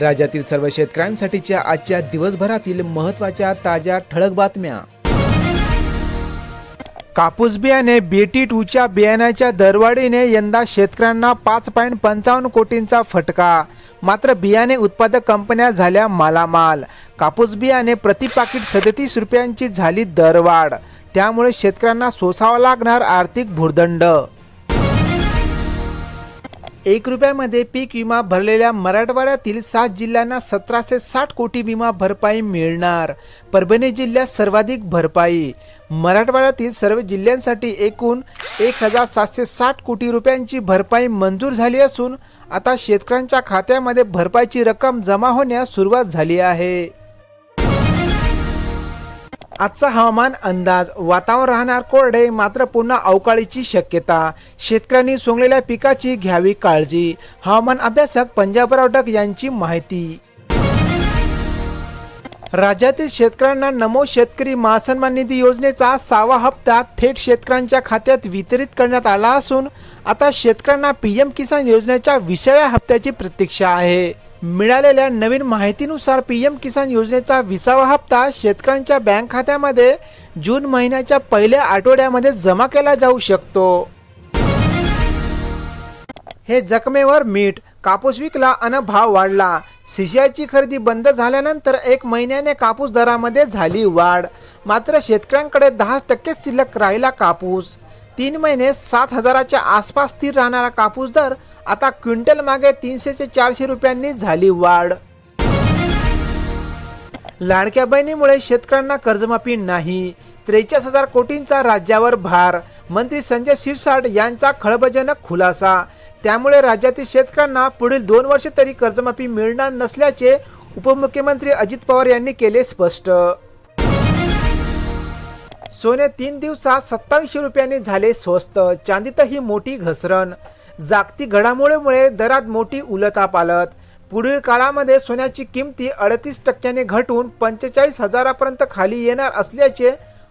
राज्यातील सर्व शेतकऱ्यांसाठीच्या आजच्या दिवसभरातील महत्त्वाच्या ताज्या ठळक बातम्या. कापूस बियाणे बीटी टूच्या बियाण्याच्या दरवाढीने यंदा शेतकऱ्यांना पाच पॉईंट पंचावन्न कोटींचा फटका. मात्र बियाणे उत्पादक कंपन्या झाल्या मालामाल. कापूस बियाणे प्रति पाकिट सदतीस रुपयांची झाली दरवाढ. त्यामुळे शेतकऱ्यांना सोसावा लागणार आर्थिक भुर्दंड. एक रुपयामध्ये पीक विमा भरलेल्या मराठवाड्यातील सात जिल्ह्यांना सतराशे साठ कोटी विमा भरपाई मिळणार. परभणी जिल्ह्यात सर्वाधिक भरपाई. मराठवाड्यातील सर्व जिल्ह्यांसाठी एकूण एक हजार सातशे साठ कोटी रुपयांची भरपाई मंजूर झाली असून आता शेतकऱ्यांच्या खात्यामध्ये भरपाईची रक्कम जमा होण्यास सुरुवात झाली आहे. आजचा हवामान अंदाज वातावरण राहणार कोरडे मात्र पुन्हा अवकाळीची शक्यता. शेतकऱ्यांनी सोंगलेल्या पिकाची घ्यावी काळजी. हवामान अभ्यासक पंजाबराव डक यांची माहिती. राज्यातील शेतकऱ्यांना नमो शेतकरी महासन्मान निधी योजनेचा सहावा हप्ता थेट शेतकऱ्यांच्या खात्यात वितरित करण्यात आला असून आता शेतकऱ्यांना पी एम किसान योजनेच्या विसाव्या हप्त्याची प्रतीक्षा आहे. मिळालेल्या नवीन माहितीनुसार पी एम किसान योजनेचा विसावा हप्ता शेतकऱ्यांच्या बँक खात्यामध्ये जून महिन्याच्या पहिल्या आठवड्यामध्ये जमा केला जाऊ शकतो. हे जखमेवर मीठ कापूस विकला अन भाव वाढला. सीसीआयची खरेदी बंद झाल्यानंतर एक महिन्याने कापूस दरामध्ये झाली वाढ. मात्र शेतकऱ्यांकडे दहा टक्के शिल्लक राहिला कापूस. तीन महिने सात हजाराच्या आसपास स्थिर राहणारा कापूस दर आता क्विंटल मागे तीनशे ते चारशे रुपयांनी झाली वाढ. लाडक्या बहिणीमुळे शेतकऱ्यांना कर्जमाफी नाही. त्रेचाळीस हजार कोटींचा राज्यावर भार. मंत्री संजय शिरसाट यांचा खळबजनक खुलासा. त्यामुळे राज्यातील शेतकऱ्यांना पुढील दोन वर्षे तरी कर्जमाफी मिळणार नसल्याचे उपमुख्यमंत्री अजित पवार यांनी केले स्पष्ट. सोने तीन दिवसात सत्तावीसशे रुपयांनी झाले स्वस्त. चांदीतही मोठी घसरण. जागतिक घडामोडीमुळे दरात मोठी उलतापालत पुढील काळामध्ये सोन्याची किमती अडतीस टक्क्याने घटून पंचेचाळीस हजारापर्यंत खाली येणार असल्याचे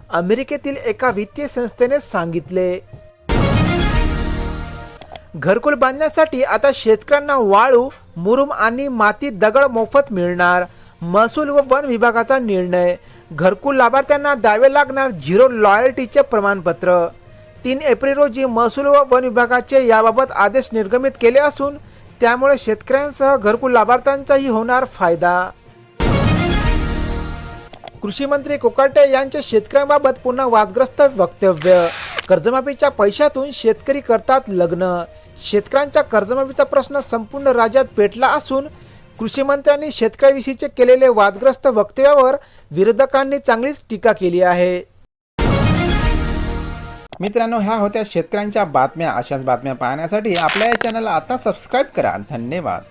अमेरिकेतील एका वित्तीय संस्थेने सांगितले. घरकुल बांधण्यासाठी आता शेतकऱ्यांना वाळू मुरुम आणि माती दगड मोफत मिळणार. महसूल व वन विभागाचा निर्णय. घरकुल लाभार्थ्यांना द्यावे लागणार झिरो लॉयल्टीचे प्रमाणपत्र. तीन एप्रिल रोजी महसूल व वन विभागाचे याबाबत आदेश निर्गमित केले असून त्यामुळे शेतकऱ्यांसह घरकुल लाभार्थ्यांचाही होणार फायदा. कृषी मंत्री कोकाटे यांचे शेतकऱ्यांबाबत पुन्हा वादग्रस्त वक्तव्य. कर्जमाफीच्या पैशातून शेतकरी करतात लग्न. शेतकऱ्यांच्या कर्जमाफीचा प्रश्न संपूर्ण राज्यात पेटला असून कृषीमंत्र्यांनी शेतकऱ्याविषयीचे केलेले वादग्रस्त वक्तव्यावर विरोधकांनी चांगलीच टीका केली आहे. मित्रांनो ह्या होत्या शेतकऱ्यांच्या बातम्या. अशाच बातम्या पाहण्यासाठी आपल्या या चॅनलला आता सबस्क्राईब करा. धन्यवाद.